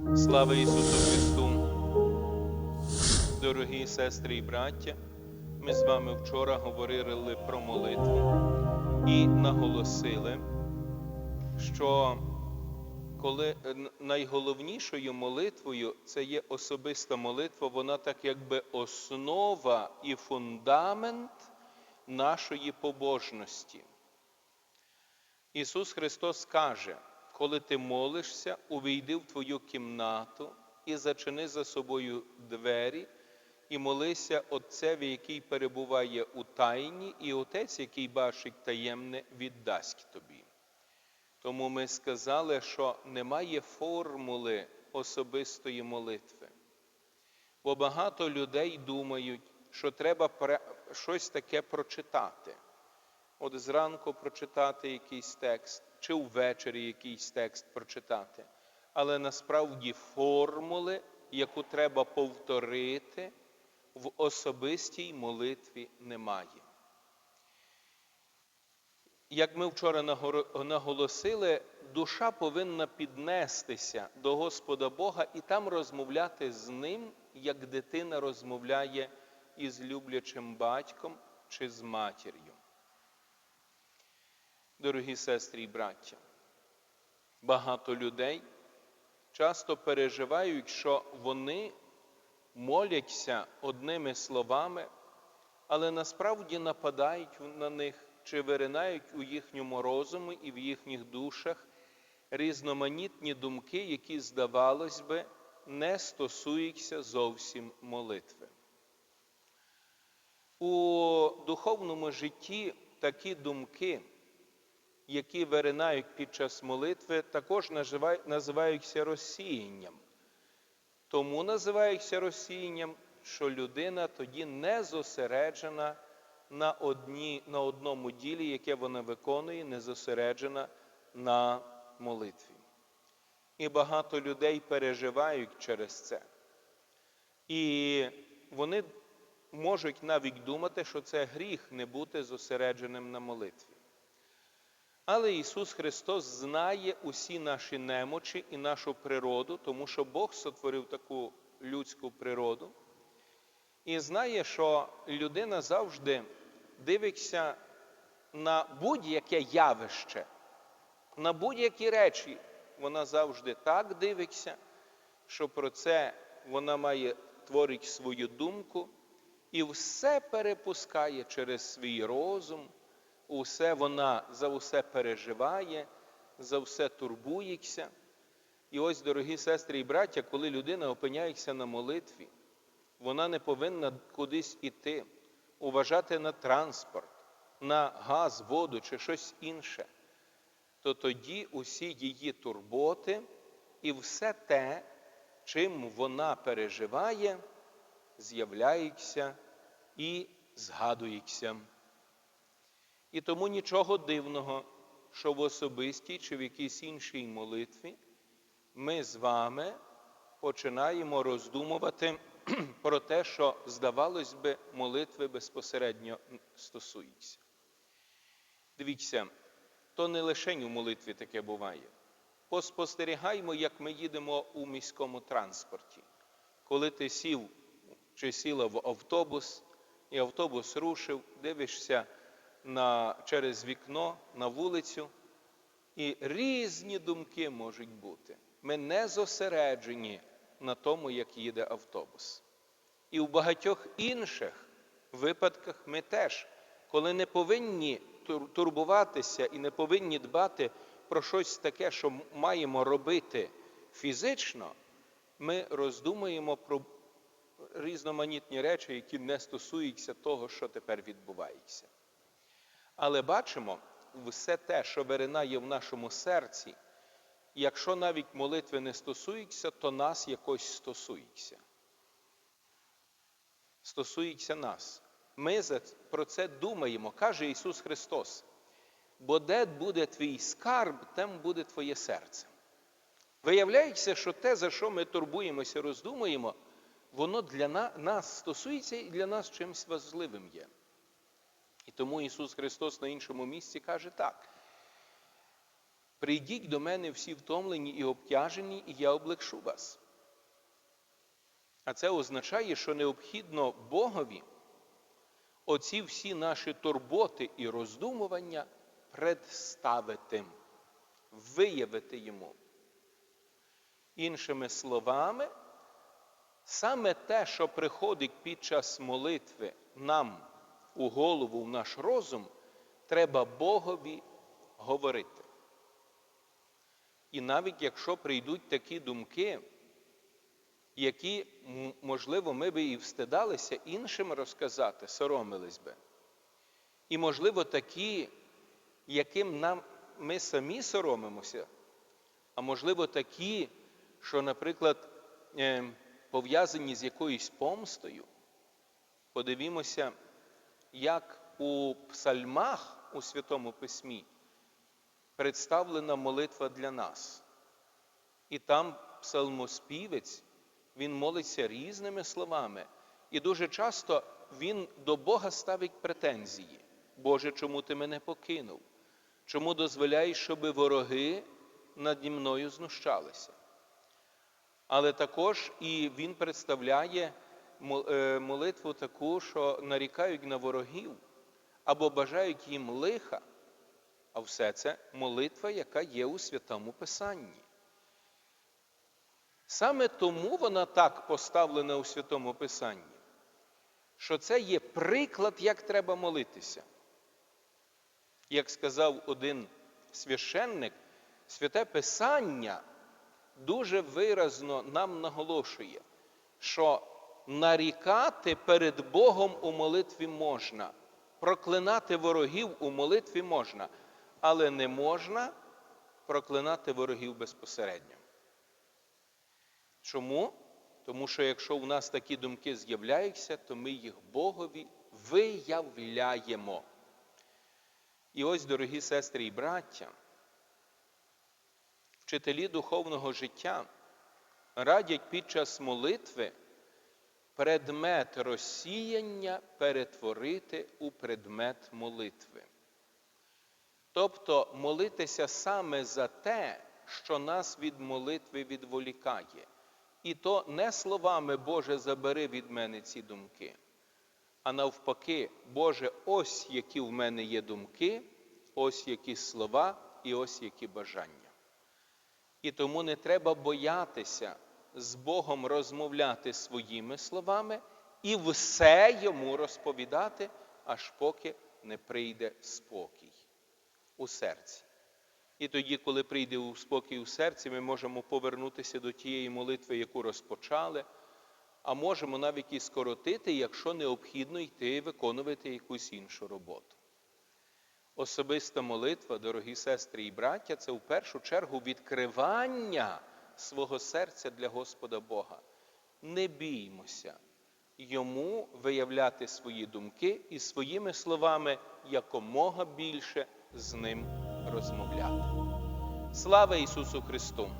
Слава Ісусу Христу! Дорогі сестри і браття, ми з вами вчора говорили про молитву і наголосили, що коли найголовнішою молитвою це є особиста молитва, вона так якби основа і фундамент нашої побожності. Ісус Христос каже, коли ти молишся, увійди в твою кімнату і зачини за собою двері, і молися Отцеві, який перебуває у тайні, і Отець, який бачить таємне, віддасть тобі. Тому ми сказали, що немає формули особистої молитви. Бо багато людей думають, що треба щось таке прочитати. От зранку прочитати якийсь текст, чи ввечері якийсь текст прочитати. Але насправді формули, яку треба повторити, в особистій молитві немає. Як ми вчора наголосили, душа повинна піднестися до Господа Бога і там розмовляти з Ним, як дитина розмовляє із люблячим батьком чи з матір'ю. Дорогі сестри і браття, багато людей часто переживають, що вони моляться одними словами, але насправді нападають на них чи виринають у їхньому розумі і в їхніх душах різноманітні думки, які, здавалось би, не стосуються зовсім молитви. У духовному житті такі думки, які виринають під час молитви, також називаються розсіянням. Тому називаються розсіянням, що людина тоді не зосереджена на, одні, на одному ділі, яке вона виконує, не зосереджена на молитві. І багато людей переживають через це. І вони можуть навіть думати, що це гріх не бути зосередженим на молитві. Але Ісус Христос знає усі наші немочі і нашу природу, тому що Бог сотворив таку людську природу і знає, що людина завжди дивиться на будь-яке явище, на будь-які речі. Вона завжди так дивиться, що про це вона має творить свою думку і все перепускає через свій розум, усе вона за усе переживає, за все турбується. І ось, дорогі сестри і браття, коли людина опиняється на молитві, вона не повинна кудись іти, уважати на транспорт, на газ, воду чи щось інше, то тоді усі її турботи і все те, чим вона переживає, з'являється і згадується. І тому нічого дивного, що в особистій чи в якійсь іншій молитві ми з вами починаємо роздумувати про те, що, здавалось би, молитви безпосередньо стосуються. Дивіться, то не лише у молитві таке буває. Поспостерігаймо, як ми їдемо у міському транспорті. Коли ти сів чи сіла в автобус, і автобус рушив, дивишся на, через вікно на вулицю, і різні думки можуть бути. Ми не зосереджені на тому, як їде автобус. І в багатьох інших випадках ми теж, коли не повинні турбуватися і не повинні дбати про щось таке, що маємо робити фізично, ми роздумуємо про різноманітні речі, які не стосуються того, що тепер відбувається. Але бачимо, все те, що виринає в нашому серці, якщо навіть молитви не стосуються, то нас якось стосується. Стосується нас. Ми про це думаємо, каже Ісус Христос. Бо де буде твій скарб, там буде твоє серце. Виявляється, що те, за що ми турбуємося, роздумуємо, воно для нас стосується і для нас чимось важливим є. І тому Ісус Христос на іншому місці каже так: Прийдіть до мене всі втомлені і обтяжені, і я облегшу вас. А це означає, що необхідно Богові оці всі наші турботи і роздумування представити, виявити йому. Іншими словами, саме те, що приходить під час молитви нам у голову, в наш розум, треба Богові говорити. І навіть якщо прийдуть такі думки, які, можливо, ми би і встидалися іншим розказати, соромились би. І, можливо, такі, яким нам ми самі соромимося, а можливо, такі, що, наприклад, е, пов'язані з якоюсь помстою. Подивімося, як у псальмах у Святому Письмі представлена молитва для нас. І там псалмоспівець, він молиться різними словами. І дуже часто він до Бога ставить претензії. Боже, чому ти мене покинув? Чому дозволяєш, щоб вороги наді мною знущалися? Але також і він представляє молитву таку, що нарікають на ворогів або бажають їм лиха. А все це молитва, яка є у Святому Писанні. Саме тому вона так поставлена у Святому Писанні, що це є приклад, як треба молитися. Як сказав один священник, святе Писання дуже виразно нам наголошує, що нарікати перед Богом у молитві можна, проклинати ворогів у молитві можна, але не можна проклинати ворогів безпосередньо. Чому? Тому що якщо у нас такі думки з'являються, то ми їх Богові виявляємо. І ось, дорогі сестри і браття, вчителі духовного життя радять під час молитви предмет розсіяння перетворити у предмет молитви. Тобто молитися саме за те, що нас від молитви відволікає. І то не словами Боже, забери від мене ці думки, а навпаки, Боже, ось які в мене є думки, ось які слова і ось які бажання. І тому не треба боятися з Богом розмовляти своїми словами і все йому розповідати, аж поки не прийде спокій у серці. І тоді, коли прийде у спокій у серці, ми можемо повернутися до тієї молитви, яку розпочали, а можемо навіть і скоротити, якщо необхідно йти виконувати якусь іншу роботу. Особиста молитва, дорогі сестри і браття, це в першу чергу відкривання свого серця для Господа Бога. Не біймося йому виявляти свої думки і своїми словами якомога більше з ним розмовляти. Слава Ісусу Христу!